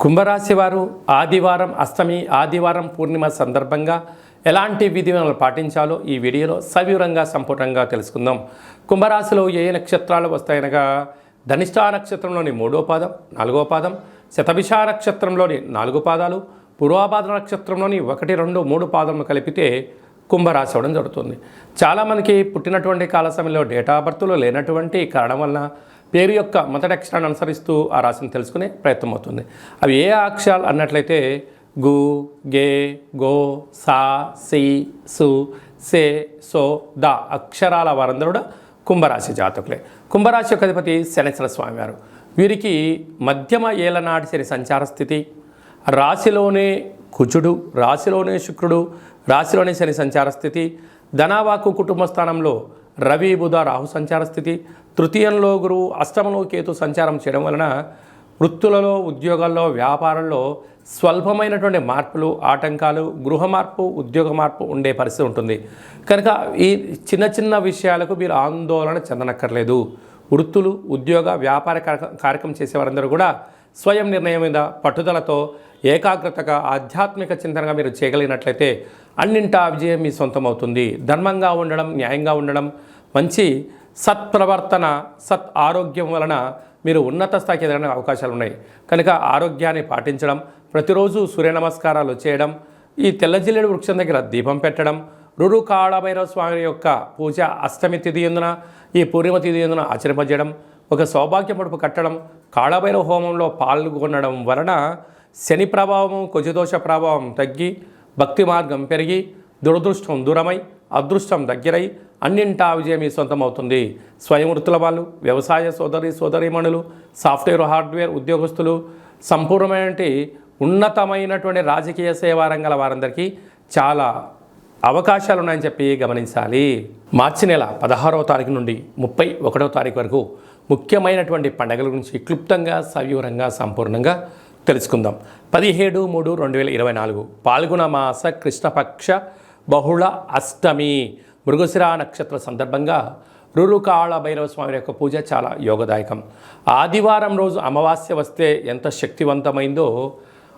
కుంభరాశి వారు ఆదివారం అష్టమి ఆదివారం పూర్ణిమ సందర్భంగా ఎలాంటి విధి పాటించాలో ఈ వీడియోలో సవివరంగా సంపూర్ణంగా తెలుసుకుందాం. కుంభరాశిలో ఏ నక్షత్రాలు వస్తాయనగా ధనిష్టా నక్షత్రంలోని మూడో పాదం నాలుగో పాదం శతభిష నక్షత్రంలోని నాలుగు పాదాలు పూర్వాపాద నక్షత్రంలోని ఒకటి రెండు మూడు పాదములు కలిపితే కుంభరాశి అవ్వడం జరుగుతుంది. చాలామందికి పుట్టినటువంటి కాల సమయంలో డేటా బర్త్లో లేనటువంటి కారణం వలన పేరు యొక్క మొదటి అక్షరాన్ని అనుసరిస్తూ ఆ రాశిని తెలుసుకునే ప్రయత్నం అవుతుంది. అవి ఏ అక్షరాలు అన్నట్లయితే గు గే గో సా సి సు సే సో ద అక్షరాల వారందరూ కూడా కుంభరాశి జాతకులే. కుంభరాశి యొక్క అధిపతి శనేశ్వర స్వామివారు. వీరికి మధ్యమ ఏలనాటి శని సంచార స్థితి. రాశిలోనే కుజుడు రాశిలోనే శుక్రుడు రాశిలోనే శని సంచార స్థితి. ధనావాకు కుటుంబ స్థానంలో రవి బుధ రాహు సంచార స్థితి. తృతీయంలో గురువు అష్టమంలో కేతు సంచారం చేయడం వలన వృత్తులలో ఉద్యోగాల్లో వ్యాపారంలో స్వల్పమైనటువంటి మార్పులు ఆటంకాలు గృహ మార్పు ఉద్యోగ మార్పు ఉండే పరిస్థితి ఉంటుంది. కనుక ఈ చిన్న చిన్న విషయాలకు మీరు ఆందోళన చెందనక్కర్లేదు. వృత్తులు ఉద్యోగ వ్యాపార కార్యక్రమం చేసేవారందరూ కూడా స్వయం నిర్ణయం మీద పట్టుదలతో ఏకాగ్రతగా ఆధ్యాత్మిక చింతనగా మీరు చేయగలిగినట్లయితే అన్నింటా విజయం మీ సొంతం అవుతుంది ధర్మంగా ఉండడం న్యాయంగా ఉండడం మంచి సత్ప్రవర్తన సత్ ఆరోగ్యం వలన మీరు ఉన్నత స్థాయికి ఎదగడానికి అవకాశాలు ఉన్నాయి కనుక ఆరోగ్యాన్ని పాటించడం ప్రతిరోజు సూర్య నమస్కారాలు చేయడం ఈ తెల్లజిల్లేడు వృక్షం దగ్గర దీపం పెట్టడం రురు కాళభైరవ స్వామి యొక్క పూజ అష్టమి తిథి ఎందున ఈ పూర్ణిమ తిథి ఎందున ఆచరింపజేయడం ఒక సౌభాగ్య పడుపు కట్టడం కాళభైరవ హోమంలో పాల్గొనడం వలన శని ప్రభావం కుజదోష ప్రభావం తగ్గి భక్తి మార్గం పెరిగి దురదృష్టం దూరమై అదృష్టం దగ్గరై అన్నింటా విజయం మీ సొంతం అవుతుంది స్వయం వృత్తుల వాళ్ళు వ్యవసాయ సోదరి సోదరీమణులు సాఫ్ట్వేర్ హార్డ్వేర్ ఉద్యోగస్తులు సంపూర్ణమైనటువంటి ఉన్నతమైనటువంటి రాజకీయ సేవా రంగాల వారందరికీ చాలా అవకాశాలు ఉన్నాయని చెప్పి గమనించాలి. మార్చి నెల పదహారవ తారీఖు నుండి ముప్పై ఒకటవ తారీఖు వరకు ముఖ్యమైనటువంటి పండుగల గురించి క్లుప్తంగా సవివరంగా సంపూర్ణంగా తెలుసుకుందాం. పదిహేడు మూడు రెండు వేల ఇరవై నాలుగు పాల్గొన మాస కృష్ణపక్ష బహుళ అష్టమి. మృగశిర నక్షత్ర సందర్భంగా రురుకాళ భైరవ స్వామి యొక్క పూజ చాలా యోగదాయకం. ఆదివారం రోజు అమావాస్య వస్తే ఎంత శక్తివంతమైందో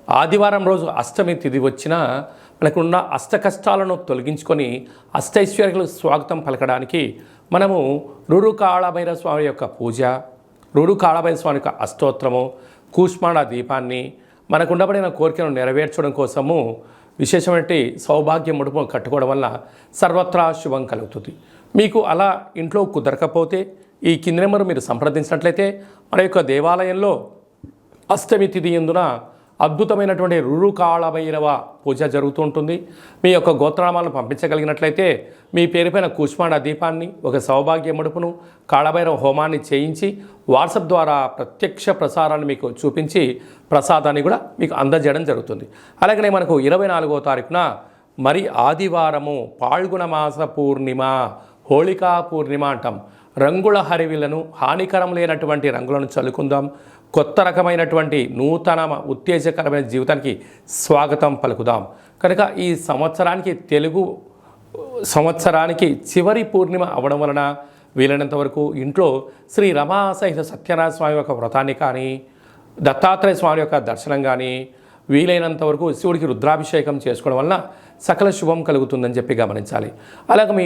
ఆదివారం రోజు అష్టమి తిథి వచ్చినా మనకున్న అష్ట కష్టాలను తొలగించుకొని అష్టైశ్వర్యులకు స్వాగతం పలకడానికి మనము రురుకాళభైరవ స్వామి యొక్క పూజ రురు కాళభైరవ స్వామి యొక్క అష్టోత్తరము కూష్మాణ దీపాన్ని మనకు ఉండబడిన కోరికను నెరవేర్చడం కోసము విశేషమైన సౌభాగ్య ముడుపు కట్టుకోవడం వల్ల సర్వత్రా శుభం కలుగుతుంది. మీకు అలా ఇంట్లో కుదరకపోతే ఈ కింది నెంబర్ మీరు సంప్రదించినట్లయితే మన యొక్క దేవాలయంలో అష్టమి తిథి ఎందున అద్భుతమైనటువంటి రురు కాళభైరవ పూజ జరుగుతూ ఉంటుంది. మీ యొక్క గోత్రనామాలను పంపించగలిగినట్లయితే మీ పేరుపైన కూష్మాండ దీపాన్ని ఒక సౌభాగ్య ముడుపును కాళభైరవ హోమాన్ని చేయించి వాట్సాప్ ద్వారా ప్రత్యక్ష ప్రసారాన్ని మీకు చూపించి ప్రసాదాన్ని కూడా మీకు అందజేయడం జరుగుతుంది. అలాగనే మనకు ఇరవై నాలుగో తారీఖున మరి ఆదివారము పాల్గొన మాస పూర్ణిమ హోళికా పూర్ణిమ అంటాం. రంగుల హరివిలను హానికరం లేనటువంటి రంగులను చల్లుకుందాం. కొత్త రకమైనటువంటి నూతన ఉత్తేజకరమైన జీవితానికి స్వాగతం పలుకుదాం. కనుక ఈ సంవత్సరానికి తెలుగు సంవత్సరానికి చివరి పూర్ణిమ అవడం వలన వీలైనంత వరకు ఇంట్లో శ్రీ రమా సహిత సత్యనారాయణ స్వామి యొక్క వ్రతాన్ని కానీ దత్తాత్రేయ స్వామి యొక్క దర్శనం కానీ వీలైనంత వరకు శివుడికి రుద్రాభిషేకం చేసుకోవడం వలన సకల శుభం కలుగుతుందని చెప్పి గమనించాలి. అలాగే మీ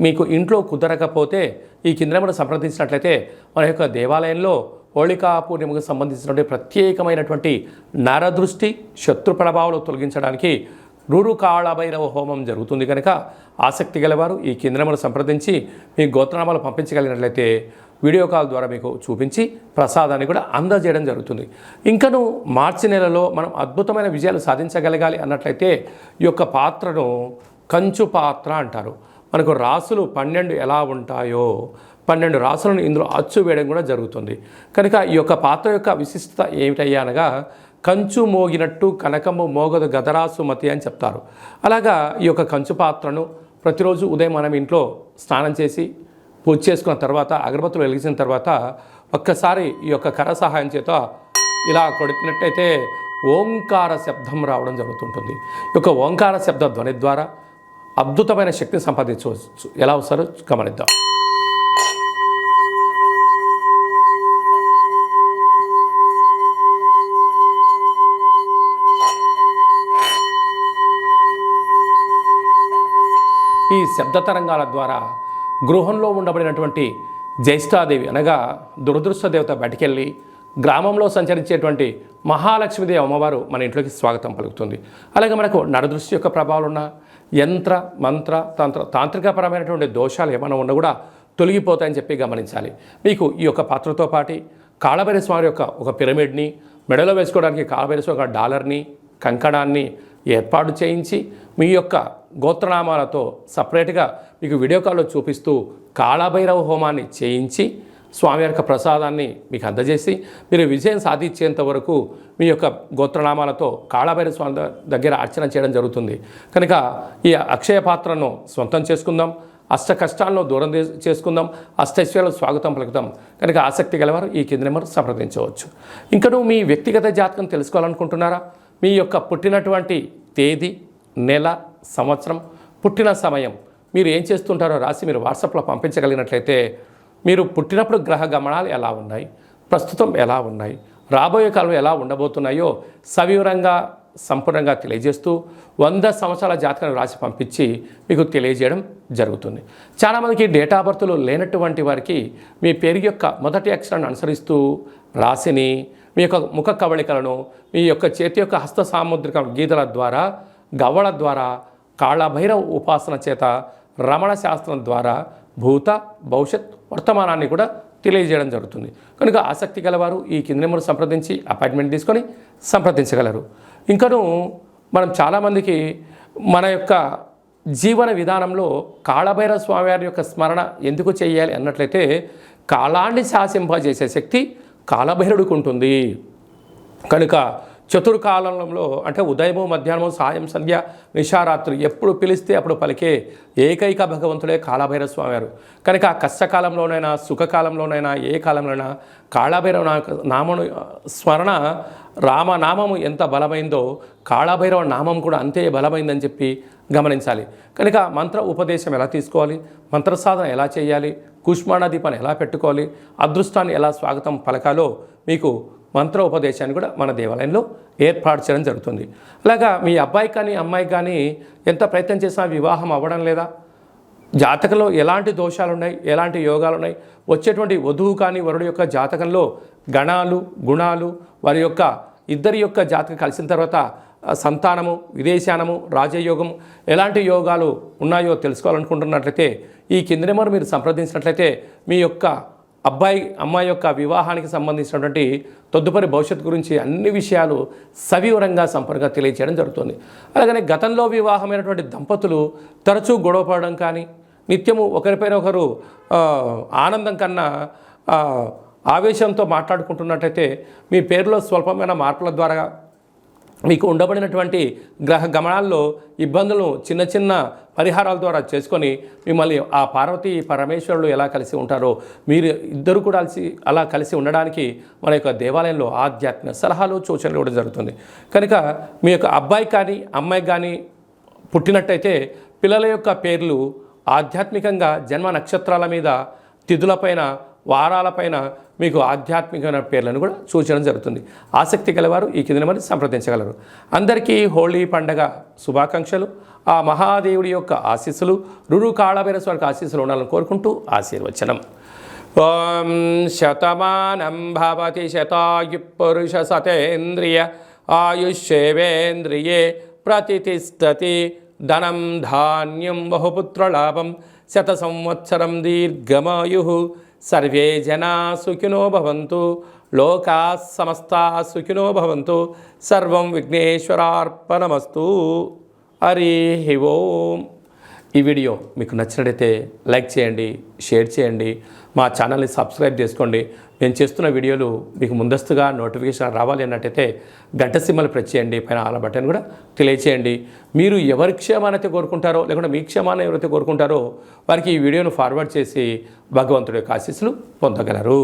మీకు ఇంట్లో కుదరకపోతే ఈ కింద మనం సంప్రదించినట్లయితే మన యొక్క దేవాలయంలో హోళికా పూర్ణిమకు సంబంధించినటువంటి ప్రత్యేకమైనటువంటి నరదృష్టి శత్రు ప్రభావాలు తొలగించడానికి రూరు కాళభైరవ హోమం జరుగుతుంది కనుక ఆసక్తి గలవారు ఈ కేంద్రములు సంప్రదించి మీ గోత్రనామాలు పంపించగలిగినట్లయితే వీడియో కాల్ ద్వారా మీకు చూపించి ప్రసాదాన్ని కూడా అందజేయడం జరుగుతుంది. ఇంకను మార్చి నెలలో మనం అద్భుతమైన విజయాలు సాధించగలగాలి అన్నట్లయితే ఈ యొక్క పాత్రను కంచు పాత్ర అంటారు. మనకు రాసులు పన్నెండు ఎలా ఉంటాయో పన్నెండు రాసులను ఇందులో అచ్చు వేయడం కూడా జరుగుతుంది. కనుక ఈ యొక్క పాత్ర యొక్క విశిష్టత ఏమిటయ్యా అనగా కంచు మోగినట్టు కనకము మోగదు గదరాసు మతి అని చెప్తారు. అలాగా ఈ యొక్క కంచు పాత్రను ప్రతిరోజు ఉదయం మనం ఇంట్లో స్నానం చేసి పూజ చేసుకున్న తర్వాత అగరబత్తులు వెలిగించిన తర్వాత ఒక్కసారి ఈ యొక్క కర సహాయం చేత ఇలా కొడుతున్నట్టయితే ఓంకార శబ్దం రావడం జరుగుతుంటుంది. ఈ యొక్క ఓంకార శబ్ద ధ్వని ద్వారా అద్భుతమైన శక్తిని సంపాదించవచ్చు. ఎలా వస్తారో గమనిద్దాం. శబ్ద తరంగాల ద్వారా గృహంలో ఉండబడినటువంటి జ్యేష్ఠాదేవి అనగా దురదృష్ట దేవత బయటికెళ్ళి గ్రామంలో సంచరించేటువంటి మహాలక్ష్మీదేవి అమ్మవారు మన ఇంట్లోకి స్వాగతం పలుకుతుంది. అలాగే మనకు నడదృష్టి యొక్క ప్రభావాలు ఉన్న యంత్ర మంత్ర తంత్ర తాంత్రికపరమైనటువంటి దోషాలు ఏమైనా ఉన్నా కూడా తొలగిపోతాయని చెప్పి గమనించాలి. మీకు ఈ యొక్క పాత్రతో పాటి కాళభైరస్వామి యొక్క ఒక పిరమిడ్ని మెడలో వేసుకోవడానికి కాళభైరస్వామి ఒక డాలర్ని కంకణాన్ని ఏర్పాటు చేయించి మీ యొక్క గోత్రనామాలతో సపరేట్గా మీకు వీడియో కాల్లో చూపిస్తూ కాళభైరవ హోమాన్ని చేయించి స్వామి యొక్క ప్రసాదాన్ని మీకు అందజేసి మీరు విజయం సాధించేంత వరకు మీ యొక్క గోత్రనామాలతో కాళభైరవ స్వామి దగ్గర అర్చన చేయడం జరుగుతుంది. కనుక ఈ అక్షయ పాత్రను సొంతం చేసుకుందాం. అష్ట కష్టాలను దూరం చేసుకుందాం. అష్టైశ్వర్యాలు స్వాగతం పలుకుదాం. కనుక ఆసక్తి గలవారు ఈ కింద నెంబర్ సంప్రదించవచ్చు. ఇంకను మీ వ్యక్తిగత జాతకం తెలుసుకోవాలనుకుంటున్నారా? మీ యొక్క పుట్టినటువంటి తేదీ నెల సంవత్సరం పుట్టిన సమయం మీరు ఏం చేస్తుంటారో రాసి మీరు వాట్సాప్లో పంపించగలిగినట్లయితే మీరు పుట్టినప్పుడు గ్రహ గమనాలు ఎలా ఉన్నాయి ప్రస్తుతం ఎలా ఉన్నాయి రాబోయే కాలం ఎలా ఉండబోతున్నాయో సవివరంగా సంపూర్ణంగా తెలియజేస్తూ వంద సంవత్సరాల జాతకాన్ని రాసి పంపించి మీకు తెలియజేయడం జరుగుతుంది. చాలామందికి డేటా బర్త్లు లేనటువంటి వారికి మీ పేరు యొక్క మొదటి అక్షరాన్ని అనుసరిస్తూ రాశిని మీ యొక్క ముఖ కవళికలను మీ యొక్క చేతి యొక్క హస్త సాముద్రిక గీతల ద్వారా గవ్వల ద్వారా కాళభైరవ ఉపాసన చేత రమణ శాస్త్రం ద్వారా భూత భవిష్యత్ వర్తమానాన్ని కూడా తెలియజేయడం జరుగుతుంది. కనుక ఆసక్తి గలవారు ఈ కింద నెంబర్ సంప్రదించి అపాయింట్మెంట్ తీసుకొని సంప్రదించగలరు. ఇంకను మనం చాలామందికి మన యొక్క జీవన విధానంలో కాళభైరవ స్వామివారి యొక్క స్మరణ ఎందుకు చేయాలి అన్నట్లయితే కాలాన్ని శాసింపజేసే శక్తి కాలభైరుడికి ఉంటుంది కనుక చతుర్కాలంలో అంటే ఉదయము మధ్యాహ్నము సాయం సంధ్య నిషారాత్రి ఎప్పుడు పిలిస్తే అప్పుడు పలికే ఏకైక భగవంతుడే కాళభైరవ స్వామివారు కనుక కష్టకాలంలోనైనా సుఖకాలంలోనైనా ఏ కాలంలోనైనా కాళభైరవ నామను స్మరణ రామనామము ఎంత బలమైందో కాళభైరవ నామం కూడా అంతే బలమైందని చెప్పి గమనించాలి. కనుక మంత్ర ఉపదేశం ఎలా తీసుకోవాలి? మంత్ర సాధన ఎలా చేయాలి? కుష్మాణ దీపాన్ని ఎలా పెట్టుకోవాలి? అదృష్టాన్ని ఎలా స్వాగతం పలకాలో మీకు మంత్ర ఉపదేశాన్ని కూడా మన దేవాలయంలో ఏర్పాటు చేయడం జరుగుతుంది. అలాగా మీ అబ్బాయి కానీ అమ్మాయి కానీ ఎంత ప్రయత్నం చేసినా వివాహం అవ్వడం లేదా? జాతకంలో ఎలాంటి దోషాలు ఉన్నాయి ఎలాంటి యోగాలు ఉన్నాయి వచ్చేటువంటి వధువు కానీ వరుడు యొక్క జాతకంలో గణాలు గుణాలు వారి యొక్క ఇద్దరి యొక్క జాతకం కలిసిన తర్వాత సంతానము విదేశానము రాజయోగము ఎలాంటి యోగాలు ఉన్నాయో తెలుసుకోవాలనుకుంటున్నట్లయితే ఈ కింది నెంబర్ మీరు సంప్రదించినట్లయితే మీ యొక్క అబ్బాయి అమ్మాయి యొక్క వివాహానికి సంబంధించినటువంటి తదుపరి భవిష్యత్తు గురించి అన్ని విషయాలు సవివరంగా సంపూర్ణంగా తెలియజేయడం జరుగుతుంది. అలాగనే గతంలో వివాహమైనటువంటి దంపతులు తరచూ గొడవపడడం కానీ నిత్యము ఒకరిపైన ఒకరు ఆనందం కన్నా ఆవేశంతో మాట్లాడుకుంటున్నట్టయితే మీ పేరులో స్వల్పమైన మార్పుల ద్వారా మీకు ఉండబడినటువంటి గ్రహ గమనాల్లో ఇబ్బందులను చిన్న చిన్న పరిహారాల ద్వారా చేసుకొని మిమ్మల్ని ఆ పార్వతీ పరమేశ్వరుడు ఎలా కలిసి ఉంటారో మీరు ఇద్దరు కూడా కలిసి అలా కలిసి ఉండడానికి మన యొక్క దేవాలయంలో ఆధ్యాత్మిక సలహాలు సూచనలు ఇవ్వడం జరుగుతుంది. కనుక మీ యొక్క అబ్బాయి కానీ అమ్మాయి కానీ పుట్టినట్టయితే పిల్లల యొక్క పేర్లు ఆధ్యాత్మికంగా జన్మ నక్షత్రాల మీద తిథులపైన వారాలపైన మీకు ఆధ్యాత్మికమైన పేర్లను కూడా సూచించడం జరుగుతుంది. ఆసక్తి గలవారు ఈ కింద మరి సంప్రదించగలరు. అందరికీ హోళీ పండగ శుభాకాంక్షలు. ఆ మహాదేవుడి యొక్క ఆశీస్సులు రురు కాళభైర ఆశీస్సులు ఉండాలని కోరుకుంటూ ఆశీర్వచనం. ఓం శతమానం భవతి శతాయు పురుష సతేంద్రియ ఆయుష్యేవేంద్రియే ప్రతిష్టతి ధనం ధాన్యం బహుపుత్రలాభం శత సంవత్సరం దీర్ఘమాయు. సర్వే జనా సుఖినో భవంతు. లోకా సమస్తా సుఖినో భవంతు. సర్వం విఘ్నేశ్వరార్పణమస్తు. హరి ఓం. ఈ వీడియో మీకు నచ్చినట్టయితే లైక్ చేయండి షేర్ చేయండి మా ఛానల్ని సబ్స్క్రైబ్ చేసుకోండి. నేను చేస్తున్న వీడియోలు మీకు ముందస్తుగా నోటిఫికేషన్ రావాలి అన్నట్టయితే గంట సిమ్మలు ప్రెస్ చేయండి. పైన ఆల బటన్ కూడా తెలియచేయండి. మీరు ఎవరి క్షేమానైతే కోరుకుంటారో లేకుంటే మీ క్షేమాన్ని ఎవరైతే కోరుకుంటారో వారికి ఈ వీడియోను ఫార్వర్డ్ చేసి భగవంతుడి యొక్క ఆశీస్సులు పొందగలరు.